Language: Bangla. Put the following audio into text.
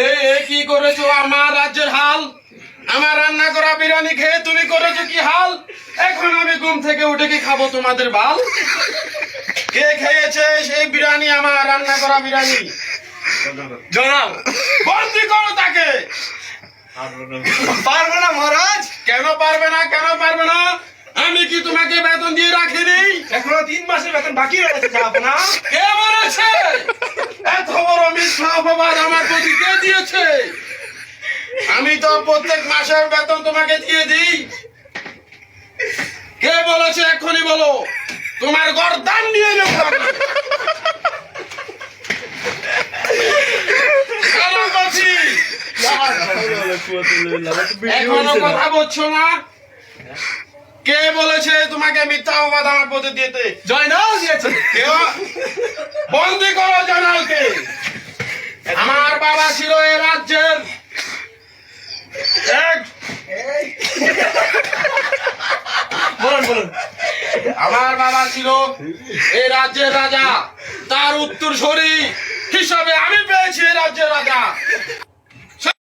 এ কি করেছ আমার রাজ্যের হাল? আমার রান্না করা বিরিয়ানি খেয়ে তুমি করেছ কি হাল? এখন আমি ঘুম থেকে উঠে কি খাব তোমাদের বাল? কে খেয়েছে সেই বিরিয়ানি আমার রান্না করা বিরিয়ানি? জনাব বন্দি করো তাকে। পারব না মহারাজ? কেন পারবে না কেন পারবে না? আমি কি তোমাকে বেতন দিয়ে রাখিনি? এখনও তিন মাসের বেতন বাকি রয়েছে না? কে বলেছে? অপবাদ আমার প্রতি কে দিয়েছে? আমি তো প্রত্যেক মাসের বেতন তোমাকে দিয়ে দিই। কে বলেছে এক্ষুনি বলো? তোমার গরদান নিয়ে নেব আমি। কেন বলছি? এখনও কথা বলছো না? কে বলেছে তোমাকে মিথ্যা অপবাদ আমার প্রতি দিতে? জয়নাল দিয়েছে। কেউ বন্দি করো জানালকে আমার বাবা ছিল এ রাজ্যের। আমার বাবা ছিল এই রাজ্যের রাজা। তার উত্তর হিসাবে আমি পেয়েছি।